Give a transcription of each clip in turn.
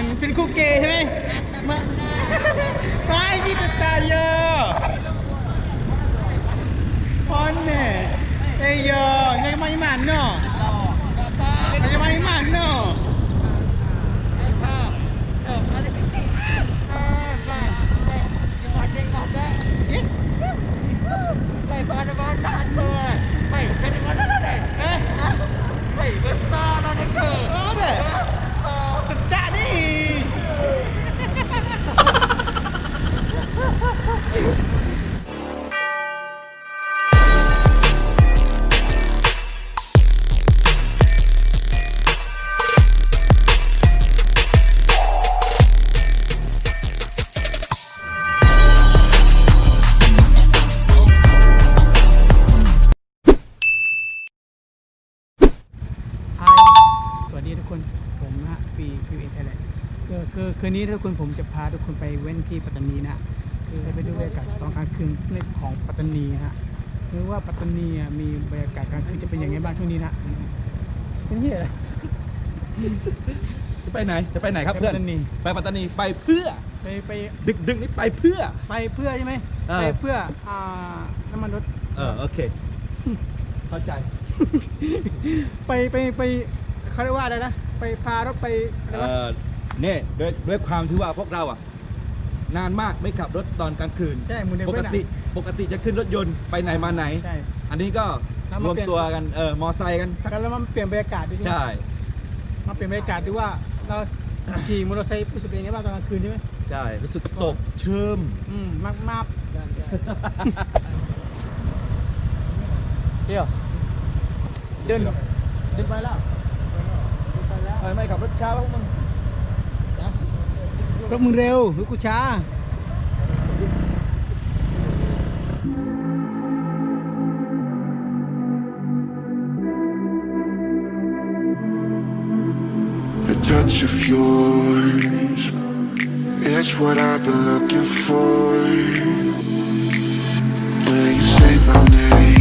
เป็นเป็นคู่เกย์ใช่ไหมมาไปยี่ตตาเยอะพอนเนี่ยเอยเยอะยังไม่มันเนาะยังไม่มันเนาะ Ada. คน ผมนะปีพีเอไทยแลนด์คือคือคืนนี้ทุกคนผมจะพาทุกคนไปเว้นที่ปัตตานีนะคือไปดูบรรยากาศตอนกลางคืนในของปัตตานีนะฮะคือว่าปัตตานีอะมีบรรยากาศกลางคืนจะเป็นยังไงบ้างช่วงนี้นะเป็นเหี้ยอะไรจะไปไหนจะไปไหนครับไปเพื่อนปัตตานีไปปัตตานีไปเพื่อไปไปดึกดึกๆนี่ไปเพื่อไปเพื่อใช่ไหมเออไปเพื่ออ่าน้ำมันรถเออโอเค เข้าใจ ไปไปไป เขาเรียกว่าอะไรนะไปพารถไปอะไรเอวะอเนี่ยด้วยด้วยความที่ว่าพวกเราอะ นานมากไม่ขับรถตอนกลางคืน ใช่หมูเดปเว้กนอะติปกติจะขึ้นรถยนต์ไปไหนมาไหน ใช่ อันนี้ก็แล้วรมาวมเปลี่ยน ตัวกันเออมอไซค์กันสักกันแล้วมันเปลี่ยนบรรยากาศด้วยใช่ไหมใช่มาเปลี่ยนบรรยากาศดูว่าเราขี่มอเตอร์ไซค์รู้สึกเป็นยังไงบ้างตอนกลางคืนใช่ไหมใช่ รู้สึกโศกเชิม อืมมากมากเดี๋ยวเดินเดินไปแล้ว เดินไปแล้วเออไม่ขับรถช้าพวกมึงรถมึงเร็วรถกูช้า The touch of yours, it's what I've been looking for. When you say my name,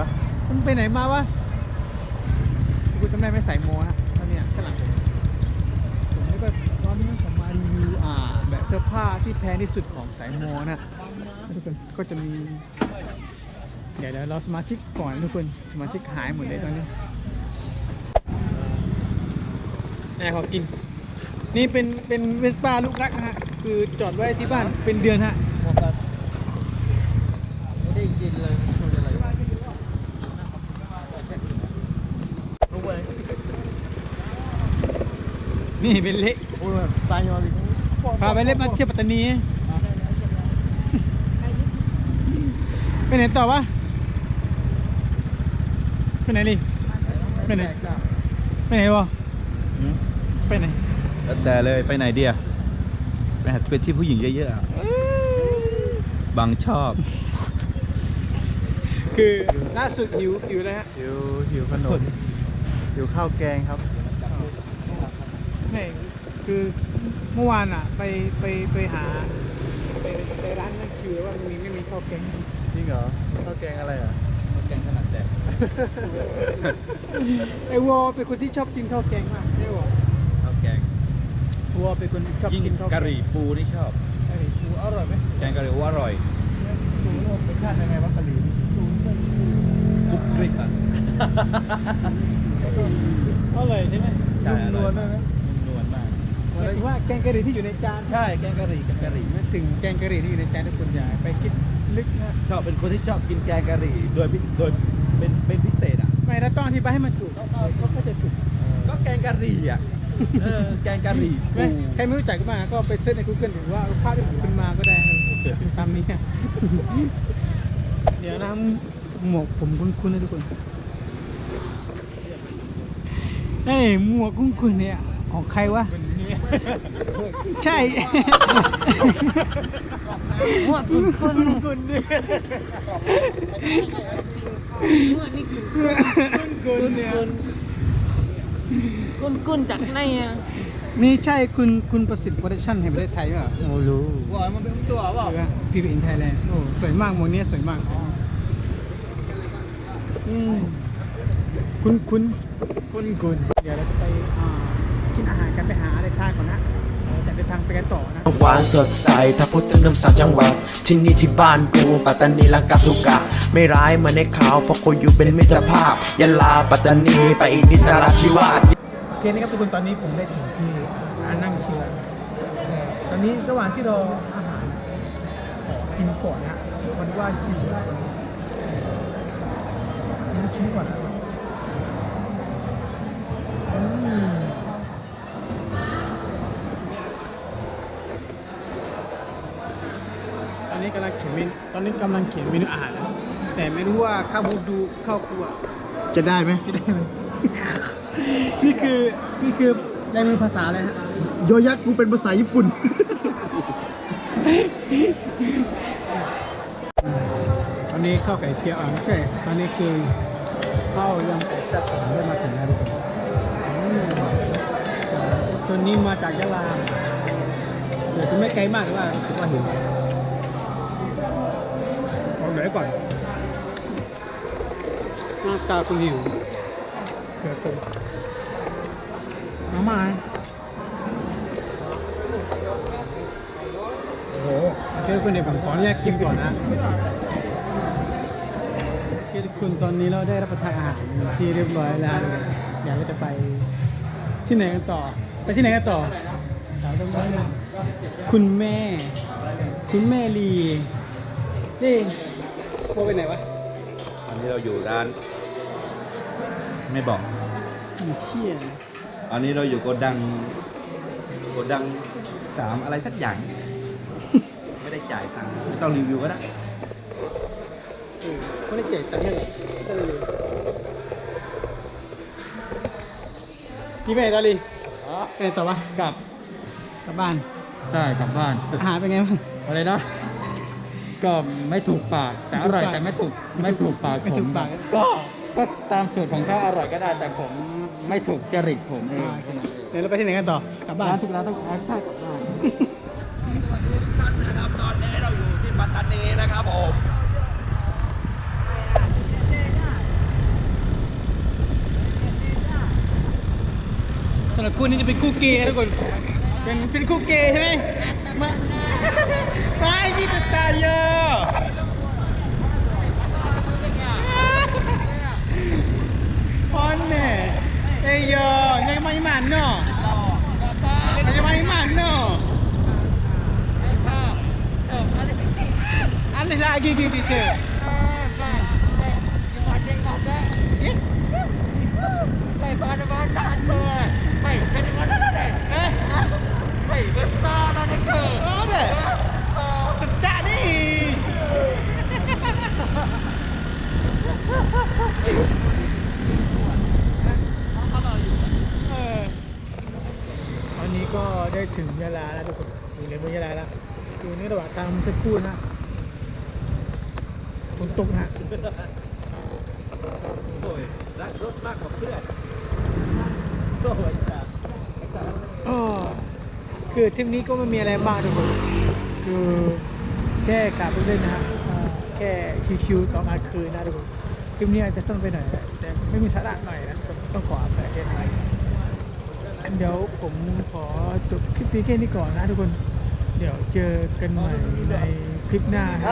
อะไรวะมันไปไหนมาวะกูจำได้ไหม่ใส่โมนะตอนเนี้ยข้างหลังผมผมนี่ก็ตอนนี้ผมมารีวิวอ่าแบบเสื้อผ้าที่แพงที่สุดของสายโมนะทุกคนก็จะมีเดี๋ยวเดี๋ยวเราสมาชิกก่อนทุกคนสมาชิกหายหมดเลยตอนนี้แม่ขอกิน นี่เป็นเป็นเวสป้าลูกรักนะฮะ คือจอดไว้ที่บ้านเป็นเดือนฮะ ไม่ได้ยินเลยชนอะไรรู้ไหม นี่เป็นเละโอ้ยสายยอดิพาไปเล่นมาเที่ยวปัตตานีไปไหนต่อวะไปไหนดิไปไหนไปไหนวะไปไหนแล้วแต่เลยไปไหนเดียไปหาเป็นที่ผู้หญิงเยอะๆอะบางชอบ คือล่าสุดหิวหิวเลยฮะหิวหิวขนมหิวข้าวแกงครับ ไม่คือเมื่อวานอะ ไปไปไปหา ไปไปร้านนั่งคิวแล้วว่ามันมีไม่มีข้าวแกงจริงเหรอข้าวแกงอะไรอะแกงขนาดแดกไอวอเป็นคนที่ชอบกินข้าวแกงมากไอวอข้าวแกงวอเป็นคนที่ชอบยิ่งกินข้าวแกกะงหรี่ปูนี่ชอบกะหรี่ปูอร่อยไหมแกงกะหรี่อูอร่อยสูงลงเป็นชาติยังไงวะกะหรี่คุกกริกอะอร่อยใช่ไหมใช่อนร่วอลย ยถึงว่าแกงกะหรี่ที่อยู่ในจานใช่แกงกะหรี่กับกะหรี่นึกถึงแกงกะหรี่ที่อยู่ในจานทุกคนอย่าไปคิดลึกนะชอบเป็นคนที่ชอบกินแกงกะหรี่โดยพิโดยเป็นเป็นพิเศษอะไม่เราต้องอธิบายให้มันถูกเขาเขาจะถูกกะหรี่อะเออแกงกะหรี่ไม่ใครไม่รู้จักก็มาก็ไปเซิร์ชใน Google หรือว่าภาพที่ผมขึ้นมาก็ได้ตามนี้เดี๋ยวนะหมวกผมคุ้นๆนะทุกคนเอ้ยหมวกคุ้นๆเนี่ยของใครวะ ใช่หมวกคุ้นๆคุ้นเนี่ยคุ้นเนี่ยกุนกุนจากไหนอะนี่ใช่คุณคุณประสิทธิ์โปรดักชั่นแห่งประเทศไทยป่ะโอ้รู้ว่ามันเป็นตัวเปล่าพี่เป็นไทยแลนด์โอ้สวยมากหมวกนี้สวยมากสวยมากอืมคุณคุณคุณคุณเดี๋ยวเราจะไปอ่า กินอาหารกันไปหาอะไรทานก่อนนะเราจะเดินทางไปกันต่อนะหวานสดใสถ้าพูดถึงน้ำสามจังหวัดที่นี่ที่บ้านกูปัตตานีลังกาสุกะ ไม่ร้ายเหมือนในข่าวเพราะกูอยู่เป็นมิตรภาพยะลาปัตตานีไปอีกนิดนราธิวาสโอเคนะครับทุกคนตอนนี้ผมได้ถึงที่ร้านนั่งชิลแล้วตอนนี้ระหว่างที่รออาหารขอกินก่อนนะวันว่าหิวแล้วกินลูกชิ้นก่อน ตอนนี้กำลังเขียนเมนูอาหารแล้วแต่ไม่รู้ว่าข้าวบูดูข้าวครัวจะได้ไหมจะได้ไหม นี่คือนี่คือลายมือภาษาอะไรฮะโยยักษ์กูเป็นภาษาญี่ปุ่น ตอนนี้ข้าวไก่เจียวอ่าไม่ใช่ตอนนี้คือข้าวยำไก่แซ่บผมได้มาถึงแล้วทุกคนอืมตัวนี้มาจากยะลาเดี๋ยวจะไม่ไกลมากแต่ว่ารู้สึกว่าหิวเอาเดี๋ยว ไว้ก่อนหน้าตาคุณหิวเดี๋ยวตัวมามาโอ้โหโอเคคุณเดี๋ยวผมขออนุญาตกินก่อนนะโอเคทุกคนตอนนี้เราได้รับประทานอาหารที่เรียบร้อยแล้วเดี๋ยวเราจะไปที่ไหนกันต่อ ไปที่ไหนกันต่อสาวตรงนั้นคุณแม่ คุณแม่ลีนี่ โมไปไหนวะตอนนี้เราอยู่ร้าน ไม่บอกอีเชี่ยอันนี้เราอยู่โกดังโกดังสามอะไรสักอย่าง ไม่ได้จ่ายตังค์ไม่ต้องรีวิวก็ได้เออไม่ได้เจ็บตังค์เลยก็เลยกี่ไปไหนต่อลีไปไหนต่อวะกลับกลับบ้าน ใช่กลับบ้านอาหารเป็นไงบ้างอะไรนะ ก็ไม่ถูกปากแต่อร่อยไม่ถูกปากแต่ไม่ถูกไม่ถูกปากไม่ผถูมกปาก ก็ก็ตามสูตรของเขาอร่อยก็ได้ แต่ผมไม่ถูกจริตผมเอง เดี๋ยวเราไปที่ไหนกันต่อกลับบ้านร้านทุกร้านต้องใช่กลับบ้านตอนนี้เราอยู่ที่ปัตตานีนะครับผมสำหรับคู่นี้จะเป็นคู่เกย์นะทุกคน เป็นเป็นคู่เกย์ใช่ไหมมาไม่ที่ตาตาเยอะพอนแน่เอ้ยโยยังไม่มันเนาะยังไม่มันเนาะอะไรล agi gitu tuh Eh? Ada. Pecah nih. เออ ตอนนี้ก็ได้ถึงยะลาแล้วทุกคนอยู่ในเมืองยะลาแล้วอยู่ในระหว่างทางมื่อสักครู่นะฝนตกนะโอ้ยรักรถมากกว่าเพื่อนโอ้ย คือทริปนี้ก็ไม่มีอะไรมากทุกคนคือแค่กลับไปเล่นนะฮะอ่าแค่ชิวๆตอนกลางคืนนะทุกคนทริปนี้อาจจะสั้นไปหน่อยนะแต่ไม่มีสาระหน่อยนะทุกคนต้องขออภัยด้วยนะงั้นเดี๋ยวผมขอจบคลิปนี้แค่นี้ก่อนนะทุกคนเดี๋ยวเจอกันใหม่ในคลิปหน้านะ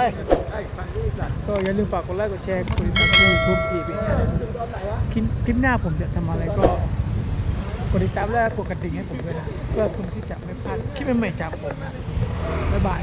ก็อย่าลืมฝากกดไลค์กดแชร์กดติดตามที่ยูทูบอีกนะคลิปคลิปหน้าผมจะทำอะไรก็ กดติดตามและกดกระดิ่งให้ผมด้วยนะเพื่อคุณที่จะไม่พลาดคลิปใหม่ๆจากผมนะบ๊ายบาย